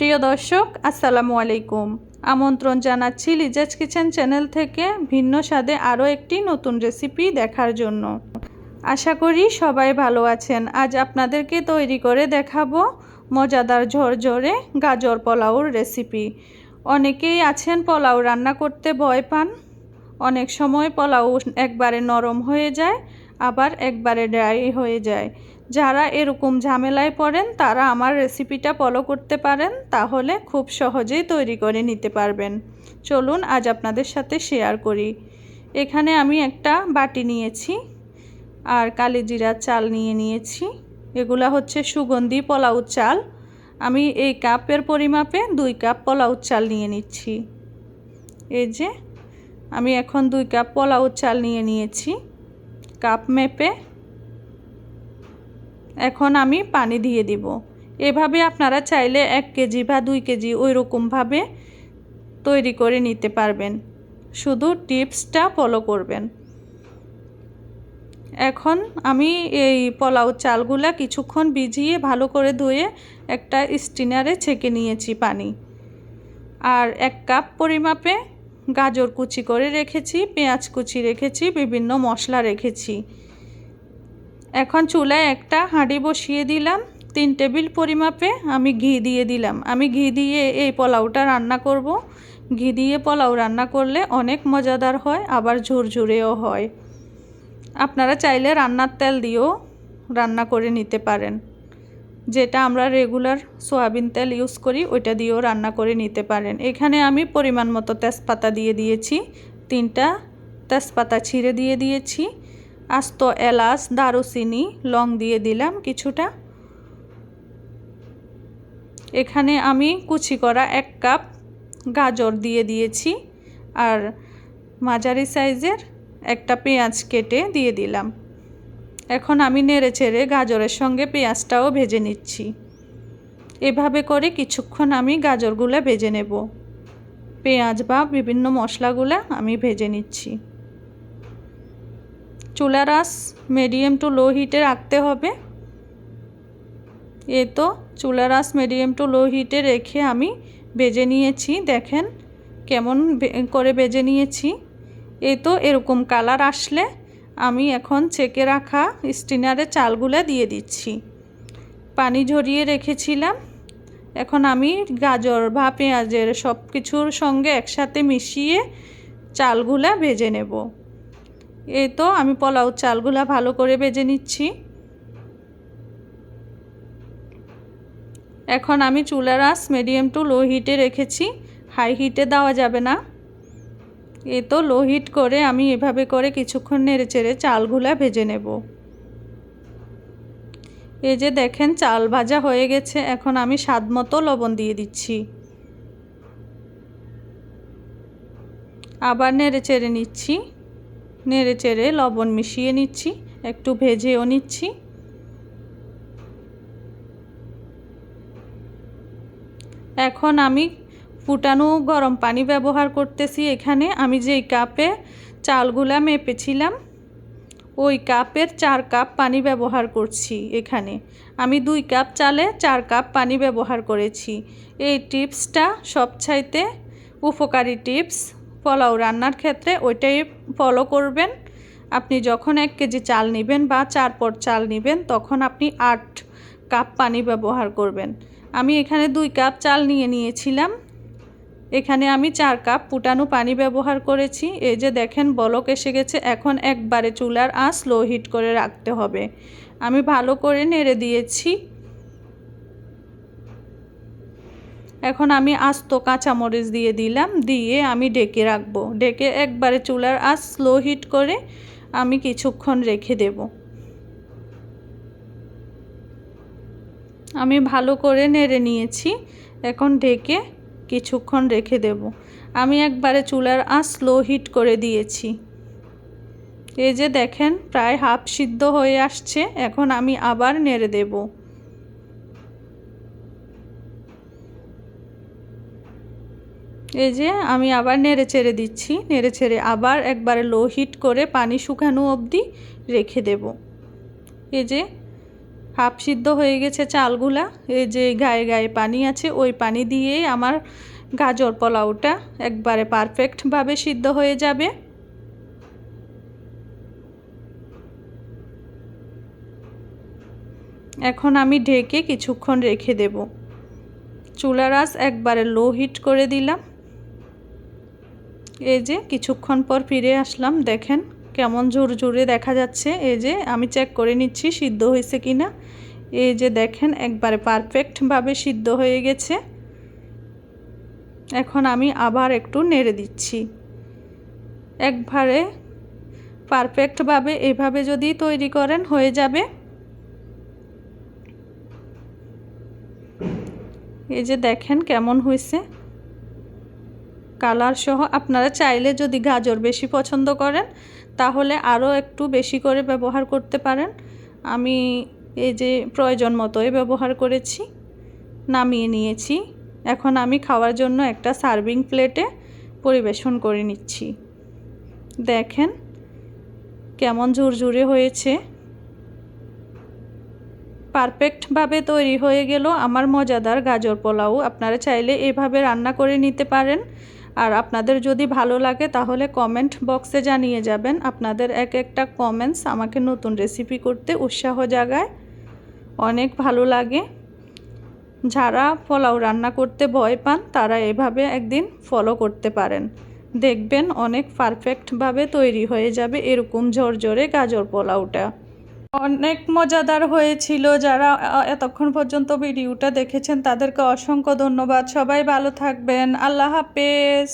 প্রিয় দর্শক, আসসালামু আলাইকুম। আমন্ত্রণ জানাচ্ছি লিজাজ কিচেন চ্যানেল থেকে ভিন্ন স্বাদে আরও একটি নতুন রেসিপি দেখার জন্য। আশা করি সবাই ভালো আছেন। আজ আপনাদেরকে তৈরি করে দেখাবো মজাদার ঝরঝরে গাজর পোলাওর রেসিপি অনেকেই আছেন পোলাও রান্না করতে ভয় পান। অনেক সময় পোলাও একবারে নরম হয়ে যায়, আবার একবারে ড্রাই হয়ে যায়। যারা এরকম ঝামেলায় পড়েন, তারা আমার রেসিপিটা ফলো করতে পারেন, তাহলে খুব সহজেই তৈরি করে নিতে পারবেন। চলুন আজ আপনাদের সাথে শেয়ার করি। এখানে আমি একটা বাটি নিয়েছি, আর কালিজিরা চাল নিয়ে নিয়েছি। এগুলা হচ্ছে সুগন্ধি পোলাও চাল। আমি এই কাপের পরিমাপে দুই কাপ পোলাও চাল নিয়ে নিচ্ছি। এই যে, আমি এখন দুই কাপ পোলাও চাল নিয়ে নিয়েছি। কাপ মেপে এখন আমি পানি দিয়ে দিব। এভাবে আপনারা চাইলে এক কেজি বা দুই কেজি ওই রকমভাবে তৈরি করে নিতে পারবেন। শুধু টিপসটা ফলো করবেন। এখন আমি এই পোলাও চালগুলা কিছুক্ষণ ভিজিয়ে ভালো করে ধুয়ে একটা স্টিনারে ছেঁকে নিয়েছি পানি। আর এক কাপ পরিমাপে গাজর কুচি করে রেখেছি, পেঁয়াজ কুচি রেখেছি, বিভিন্ন মশলা রেখেছি। এখন চুলায় একটা হাঁড়ি বসিয়ে দিলাম, তিন টেবিল পরিমাপে আমি ঘি দিয়ে দিলাম। আমি ঘি দিয়ে এই পোলাওটা রান্না করব। ঘি দিয়ে পোলাও রান্না করলে অনেক মজাদার হয়, আবার ঝুরঝুরেও হয়। আপনারা চাইলে রান্নার তেল দিয়েও রান্না করে নিতে পারেন। যেটা আমরা রেগুলার সোয়াবিন তেল ইউজ করি, ওইটা দিয়েও রান্না করে নিতে পারেন। এখানে আমি পরিমাণ মতো তেজপাতা দিয়ে দিয়েছি, তিনটা তেজপাতা ছিঁড়ে দিয়ে দিয়েছি। আস্ত এলাচ, দারুচিনি, লং দিয়ে দিলাম কিছুটা। এখানে আমি কুচি করা এক কাপ গাজর দিয়ে দিয়েছি আর মাঝারি সাইজের একটা পেঁয়াজ কেটে দিয়ে দিলাম। এখন আমি নেড়ে চেড়ে গাজরের সঙ্গে পেঁয়াজটাও ভেজে নিচ্ছি। এভাবে করে কিছুক্ষণ আমি গাজরগুলো ভেজে নেব। পেঁয়াজ বা বিভিন্ন মশলাগুলো আমি ভেজে নিচ্ছি। চুলার আস মিডিয়াম টু লো হিটে রাখতে হবে। এ তো চুলার আস মিডিয়াম টু লো হিটে রেখে আমি বেজে নিয়েছি, দেখেন কেমন করে বেজে নিয়েছি। এ তো এরকম কালার আসলে আমি এখন ছেঁকে রাখা স্টিনারে চালগুলো দিয়ে দিচ্ছি। পানি ঝরিয়ে রেখেছিলাম। এখন আমি গাজর বা পেঁয়াজের সব কিছুর সঙ্গে একসাথে মিশিয়ে চালগুলা ভেজে নেব। এই তো, আমি পোলাও চালগুলা ভালো করে ভেজে নিচ্ছি। এখন আমি চুলার আস মিডিয়াম টু লো হিটে রেখেছি। হাই হিটে দেওয়া যাবে না। এ তো লো হিট করে আমি এভাবে করে কিছুক্ষণ নেড়ে চেড়ে চালগুলা ভেজে নেব। এই যে দেখেন, চাল ভাজা হয়ে গেছে। এখন আমি স্বাদ মতো লবণ দিয়ে দিচ্ছি। আবার নেড়ে চেড়ে নিচ্ছি। নেড়ে চেড়ে লবণ মিশিয়ে নিচ্ছি, একটু ভেজেও নিচ্ছি। এখন আমি ফুটানো গরম পানি ব্যবহার করতেছি এখানে। আমি যেই কাপে চালগুলা মেপেছিলাম, ওই কাপের চার কাপ পানি ব্যবহার করছি এখানে। আমি দুই কাপ চালে চার কাপ পানি ব্যবহার করেছি। এই টিপসটা সবচাইতে উপকারী টিপস। পোলাও রান্নার ক্ষেত্রে ওইটাই ফলো করবেন। আপনি যখন এক কেজি চাল নেবেন বা চার পট চাল নেবেন, তখন আপনি আট কাপ পানি ব্যবহার করবেন। আমি এখানে দুই কাপ চাল নিয়ে নিয়েছিলাম। এখানে আমি চার কাপ ফুটানো পানি ব্যবহার করেছি। এই যে দেখেন, বলক এসে গেছে। এখন একবারে চুলার আঁচ লো হিট করে রাখতে হবে। আমি ভালো করে নেড়ে দিয়েছি। এখন আমি আস্ত কাঁচামরিচ দিয়ে দিলাম, দিয়ে আমি ডেকে রাখব। ডেকে একবারে চুলার আঁচ স্লো হিট করে আমি কিছুক্ষণ রেখে দেব। আমি ভালো করে নেড়ে নিয়েছি, এখন ঢেকে কিছুক্ষণ রেখে দেব। আমি একবারে চুলার আঁচ স্লো হিট করে দিয়েছি। এই যে দেখেন, প্রায় হাফ সিদ্ধ হয়ে আসছে, এখন আমি আবার নেড়ে দেব। এই যে আমি আবার নেড়ে চেড়ে দিচ্ছি, নেড়ে ছেড়ে আবার একবারে লো হিট করে পানি শুকানো অবধি রেখে দেব। এই যে হাফ সিদ্ধ হয়ে গেছে চালগুলা, এই যে গায়ে গায়ে পানি আছে, ওই পানি দিয়েই আমার গাজর পোলাওটা একবারে পারফেক্টভাবে সিদ্ধ হয়ে যাবে। এখন আমি ঢেকে কিছুক্ষণ রেখে দেব। চুলার আঁচ একবারে লো হিট করে দিলাম। এই যে কিছুক্ষণ পর ফিরে আসলাম, দেখেন কেমন জোর জোরে দেখা যাচ্ছে। এই যে আমি চেক করে নিচ্ছি সিদ্ধ হয়েছে কি না এই যে দেখেন একবারে পারফেক্টভাবে সিদ্ধ হয়ে গেছে। এখন আমি আবার একটু নেড়ে দিচ্ছি। একবারে পারফেক্টভাবে এভাবে যদি তৈরি করেন হয়ে যাবে। এই যে দেখেন কেমন হয়েছে। কালার সহ আপনারা চাইলে যদি গাজর বেশি পছন্দ করেন, তাহলে আরও একটু বেশি করে ব্যবহার করতে পারেন। আমি এই যে প্রয়োজন মতোই ব্যবহার করেছি, নামিয়ে নিয়েছি। এখন আমি খাওয়ার জন্য একটা সার্ভিং প্লেটে পরিবেশন করে নিচ্ছি। দেখেন কেমন ঝুরঝুরে হয়েছে। পারফেক্টভাবে তৈরি হয়ে গেল আমার মজাদার গাজর পোলাও। আপনারা চাইলে এভাবে রান্না করে নিতে পারেন। আর আপনাদের যদি ভালো লাগে তাহলে কমেন্ট বক্সে জানিয়ে যাবেন। আপনাদের এক একটা কমেন্টস আমাকে নতুন রেসিপি করতে উৎসাহ জাগায়। অনেক ভালো লাগে। যারা পোলাও রান্না করতে ভয় পান, তারা এভাবে একদিন ফলো করতে পারেন। দেখবেন অনেক পারফেক্টভাবে তৈরি হয়ে যাবে এরকম ঝরঝরে গাজর পোলাওটা। অনেক মজাদার হয়েছিল। যারা এতক্ষণ পর্যন্ত ভিডিওটা দেখেছেন তাদেরকে অসংখ্য ধন্যবাদ। সবাই ভালো থাকবেন। আল্লাহ হাফেজ।